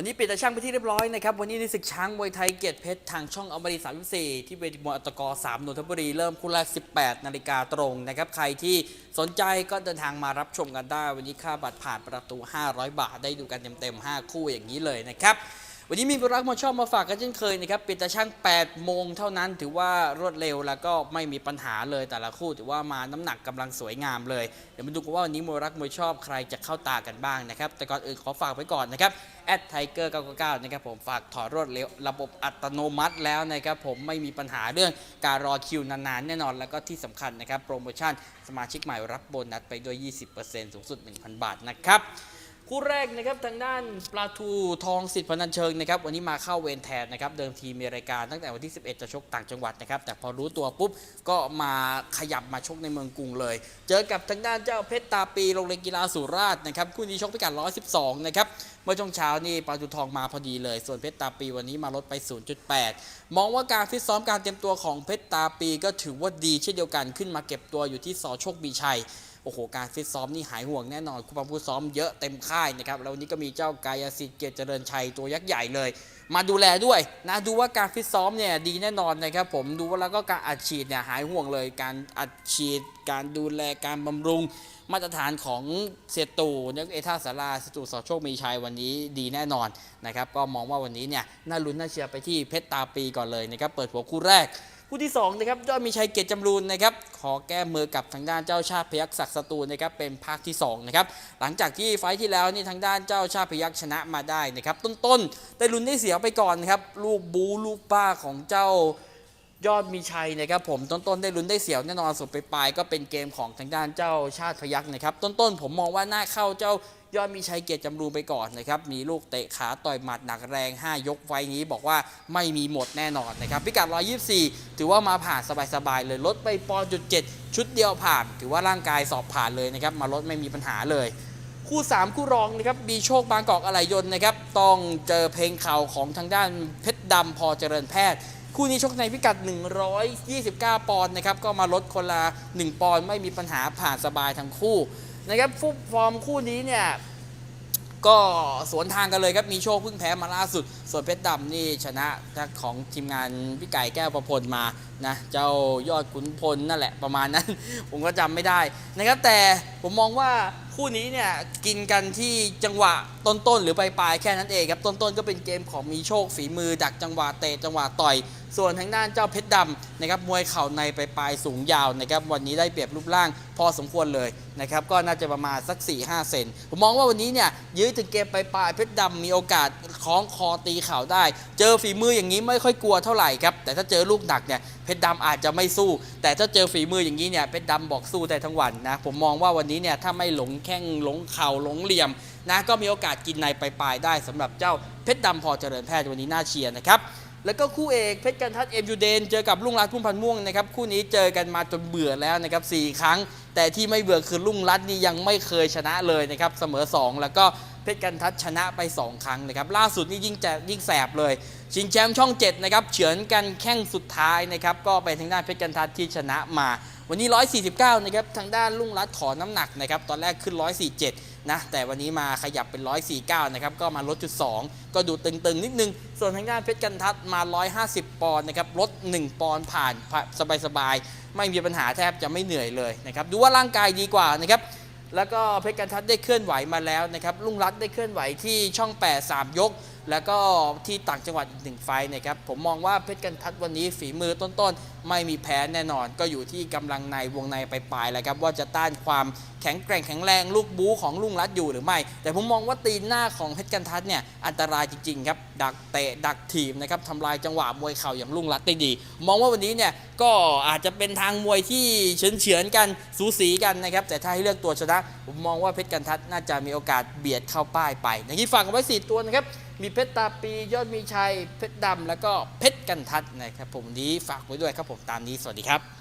วันนี้ปิดตาช่างไปที่เรียบร้อยนะครับ วันนี้ในศึกช้างมวยไทยเกียรติเพชรทางช่องอมรี34 ที่เวทีมวยอัตกร3นนทบุรี เริ่มคู่แรก 18 นาฬิกาตรงนะครับ ใครที่สนใจก็เดินทางมารับชมกันได้ วันนี้ค่าบัตรผ่านประตู 500 บาท ได้ดูกันเต็มๆ 5 คู่อย่างนี้เลยนะครับ วันนี้มีบรักมาชอบมาฝากกันเช่นเคยนะครับปิดตาช่าง8โมงเท่านั้นถือว่ารวดเร็วแล้วก็ไม่มีปัญหาเลยแต่ละคู่ถือว่ามาน้ำหนักกำลังสวยงามเลยเดี๋ยวมาดูกันว่าวันนี้มวยรักมวยชอบใครจะเข้าตากันบ้างนะครับแต่ก่อนอื่นขอฝากไว้ก่อนนะครับแอดไทเกอร์999นะครับผมฝากถอดรวดเร็วระบบอัตโนมัติแล้วนะครับผมไม่มีปัญหาเรื่องการรอคิวนานๆแน่นอนแล้วก็ที่สำคัญนะครับโปรโมชั่นสมาชิกใหม่รับโบนัสไปด้วย 20%สูงสุด 1,000 บาทนะครับ คู่แรกนะครับทางด้านปลาทูทองสิทธิ์พนันเชิงนะครับวันนี้มาเข้าเวรแทนนะครับเดิมทีมีรายการตั้งแต่วันที่ 11 จะชกต่างจังหวัดนะครับแต่พอรู้ตัวปุ๊บก็มาขยับมาชกในเมืองกรุงเลย เจอกับทางด้านเจ้าเพชรตาปีโรงเรียนกีฬาสุราษฎร์นะครับคู่นี้ชกพิกัด 112 นะครับเมื่อช่วงเช้านี่ปลาทูทองมาพอดีเลย ส่วนเพชรตาปีวันนี้มาลดไป 0.8 มองว่าการฟิตซ้อมการเตรียมตัวของเพชรตาปีก็ถือว่าดีเช่นเดียวกันขึ้นมาเก็บตัวอยู่ที่สอโชคบีชัยโอ้โห การฟิตซ้อมนี่หายห่วงแน่นอนคุณปังผู้ซ้อมเยอะเต็มค่ายนะครับ แล้ววันนี้ก็มีเจ้ากายสิทธิ์เกียรติเจริญชัยตัวยักษ์ใหญ่เลย มาดูแลด้วยนะดูว่าการฟิตซ้อมเนี่ยดีแน่นอนนะครับผมดูว่าแล้วก็การอัดฉีดเนี่ยหายห่วงเลย การอัดฉีด การดูแลการบำรุงมาตรฐานของเสียตูนักเอท่าสาราเสตูสอโชคมีชัยวันนี้ดีแน่นอนนะครับก็มองว่าวันนี้เนี่ยน่าลุ้นน่าเชียร์ไปที่เพชรตาปีก่อนเลยนะครับเปิดหัวคู่แรก คู่ที่2นะครับยอดมีชัยเกียรติจำรูนนะครับขอแก้มือกับทางด้านเจ้าชาติพยักษ์ศักดิ์สตูนะครับเป็นภาคที่2นะครับหลังจากที่ไฟท์ที่แล้วนี่ทางด้านเจ้าชาติพยักษ์ชนะมาได้นะครับต้นๆได้ลุ้นได้เสียไปก่อนนะครับลูกบูลูกป้าของเจ้า ยอดมีชัยนะครับผมต้นๆได้ลุ้นได้เสียวแน่นอนสุดไปปลายๆก็เป็นเกมของทางด้านเจ้าชาติพยักษ์นะครับ ต้นๆผมมองว่าน่าเข้าเจ้ายอดมีชัยเกียรติจำรูนไปก่อนนะครับมีลูกเตะขาต่อยหมัดหนักแรง 5 ยกไฟนี้บอกว่าไม่มีหมดแน่นอนนะครับพิกัด 124 ถือว่ามาผ่านสบายๆเลยลดไปปอนจุดเจ็ดชุดเดียวผ่าน ถือว่าร่างกายสอบผ่านเลยนะครับมาลดไม่มีปัญหาเลยคู่ 3 คู่รองนะครับมีโชคบางกอกอะไหลยนนะครับ ต้องเจอเพลงเข่าของทางด้านเพชรดำพอเจริญแพทย์ คู่นี้ชกในพิกัด 129 ปอนด์นะครับก็มาลดคนละ 1 ปอนด์ไม่มีปัญหาผ่านสบายทั้งคู่นะครับฟุตฟอร์มคู่นี้เนี่ยก็สวนทางกันเลยครับ มีโชคเพิ่งแพ้มาล่าสุด ส่วนเพชรดำนี่ชนะของทีมงานพี่ไก่แก้วประพลมานะ เจ้ายอดขุนพลนั่นแหละประมาณนั้น ผมก็จำไม่ได้นะครับแต่ผมมองว่าคู่นี้เนี่ยกินกันที่จังหวะต้นๆหรือปลายๆแค่นั้นเองครับต้นๆก็เป็นเกมของมีโชคฝีมือ ดักจังหวะเตะจังหวะต่อย ส่วนทางด้านเจ้าเพชรดำนะครับมวยเข่าในปลายๆสูงยาวนะครับวันนี้ได้เปรียบรูปร่างพอสมควรเลยนะครับก็น่าจะประมาณสัก 4-5 เซนผมมองว่าวันนี้เนี่ยยื้อถึงเกมปลายๆเพชรดำมีโอกาสคล้องคอตีเข่าได้ เจอฝีมืออย่างนี้ไม่ค่อยกลัวเท่าไหร่ครับ แต่ถ้าเจอลูกหนักเนี่ยเพชรดำอาจจะไม่สู้ แต่ถ้าเจอฝีมืออย่างนี้เนี่ยเพชรดำบอกสู้ได้ทั้งวันนะผมมองว่าวันนี้เนี่ยถ้าไม่หลงแข้งหลงเข่าหลงเหลี่ยมนะก็มีโอกาสกินในปลายๆได้สำหรับเจ้าเพชรดำพอเจริญแพทย์วันนี้น่าเชียร์นะครับแล้วก็คู่เอกเพชรกันทัดเอ็มยูเดนเจอกับลุงรัตพุ่มพันม่วงนะครับคู่นี้เจอกันมาจนเบื่อแล้วนะครับสครั้ง แต่ที่ไม่เบื่อคือลุงรัตนี่ยังไม่เคยชนะเลยนะครับเสมอ 2 แล้วก็ เพชรกันทัดชนะไป 2 ครั้งนะครับ ล่าสุดนี่ยิ่งจะยิ่งแสบเลย ชิงแชมป์ช่อง7นะครับเฉือนกันแข้งสุดท้ายนะครับ ก็ไปทางด้านเพชรกันทัดที่ชนะมา วันนี้ 149 นะครับ ทางด้านลุงรัตขอน้ำหนักนะครับ ตอนแรกขึ้น 147 นะ แต่วันนี้มาขยับเป็น 149 นะครับ ก็มาลดจุด 2 ก็ดูตึงๆ นิดนึง ส่วนทางด้านเพชรกันทัดมา 150 ปอนด์นะครับ ลด 1 ปอนด์ผ่านสบายๆ ไม่มีปัญหาแทบจะไม่เหนื่อยเลยนะครับ ดูว่าร่างกายดีกว่านะครับ แล้วก็เพชรกันทัดได้เคลื่อนไหวมาแล้วนะครับลุงรัตได้เคลื่อนไหวที่ช่อง 8 3 ยก แล้วก็ที่ต่างจังหวัดอีกหนึ่งไฟนะครับผมมองว่าเพชรกันทัดวันนี้ฝีมือต้นๆ ไม่มีแพ้แน่นอน ก็อยู่ที่กำลังในวงในไปปลายๆแล้วครับว่าจะต้านความแข็งแกร่งแข็งแรงลูกบู๊ของลุงรัตอยู่หรือไม่ แต่ผมมองว่าตีนหน้าของเพชรกันทัดเนี่ยอันตรายจริงๆครับดักเตะดักถีบนะครับทำลายจังหวะมวยเข่าอย่างลุงรัตได้ดี มองว่าวันนี้เนี่ยก็อาจจะเป็นทางมวยที่เฉือนกันสูสีกันนะครับแต่ถ้าให้เลือกตัวชนะผมมองว่าเพชรกันทัดน่าจะมีโอกาสเบียดเข้าป้ายไปอย่างที่ฝากกันไว้สี่ตัวนะครับมีเพชรตาปียอดมีชัยเพชรดำแล้วก็เพชรกันทัดนะครับผมนี้ฝากไว้ด้วยครับผมตามนี้สวัสดีครับ